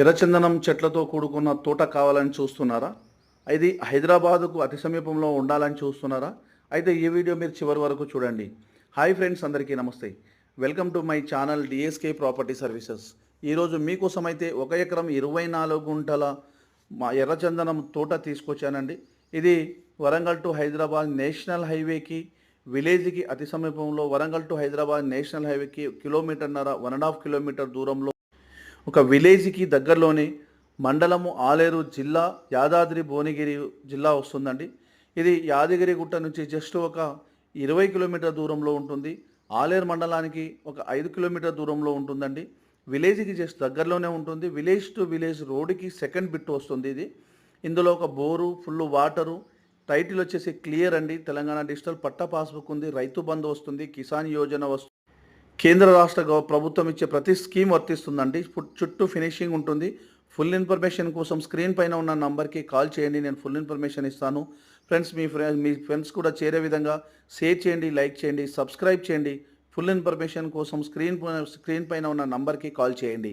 ఎర్రచందనం చెట్లతో కూడుకున్న తోట కావాలని చూస్తున్నారా? ఇది హైదరాబాదుకు అతి సమీపంలో ఉండాలని చూస్తున్నారా? అయితే ఈ వీడియో మీరు చివరి వరకు చూడండి. హాయ్ ఫ్రెండ్స్ అందరికీ నమస్తే. Welcome to my channel DSK property services. ఈరోజు మీకోసం అయితే ఒక ఎకరం ఇరవై నాలుగు గుంటల మా ఎర్రచందనం తోట తీసుకొచ్చానండి. ఇది వరంగల్ టు హైదరాబాద్ నేషనల్ హైవేకి విలేజ్కి అతి సమీపంలో వరంగల్ టు హైదరాబాద్ నేషనల్ హైవేకి కిలోమీటర్న్నర వన్ అండ్ హాఫ్ కిలోమీటర్ దూరంలో ఒక విలేజ్కి దగ్గరలోని మండలము ఆలేరు జిల్లా యాదాద్రి భువనగిరి జిల్లా వస్తుందండి. ఇది యాదగిరి గుట్ట నుంచి జస్ట్ ఒక ఇరవై కిలోమీటర్ దూరంలో ఉంటుంది. ఆలేరు మండలానికి ఒక ఐదు కిలోమీటర్ దూరంలో ఉంటుందండి. విలేజ్కి జస్ట్ దగ్గరలోనే ఉంటుంది. విలేజ్ టు విలేజ్ రోడ్డుకి సెకండ్ బిట్ వస్తుంది ఇది. ఇందులో ఒక బోరు ఫుల్ వాటరు టైటిల్ వచ్చేసి క్లియర్ అండి. తెలంగాణ డిజిటల్ పట్టా పాస్బుక్ ఉంది. రైతు బంధు వస్తుంది. కిసాన్ యోజన వస్తుంది కేంద్ర రాష్ట్ర ప్రభుత్వం ఇచ్చే ప్రతి స్కీమ్ వర్తిస్తుందండి. చుట్టూ ఫినిషింగ్ ఉంటుంది. ఫుల్ ఇన్ఫర్మేషన్ కోసం స్క్రీన్ పైన ఉన్న నంబర్కి కాల్ చేయండి. నేను ఫుల్ ఇన్ఫర్మేషన్ ఇస్తాను. ఫ్రెండ్స్ మీ ఫ్రెండ్స్ మీ ఫ్రెండ్స్ కూడా చేరే విధంగా షేర్ చేయండి లైక్ చేయండి సబ్స్క్రైబ్ చేయండి. ఫుల్ ఇన్ఫర్మేషన్ కోసం స్క్రీన్ స్క్రీన్ పైన ఉన్న నంబర్కి కాల్ చేయండి.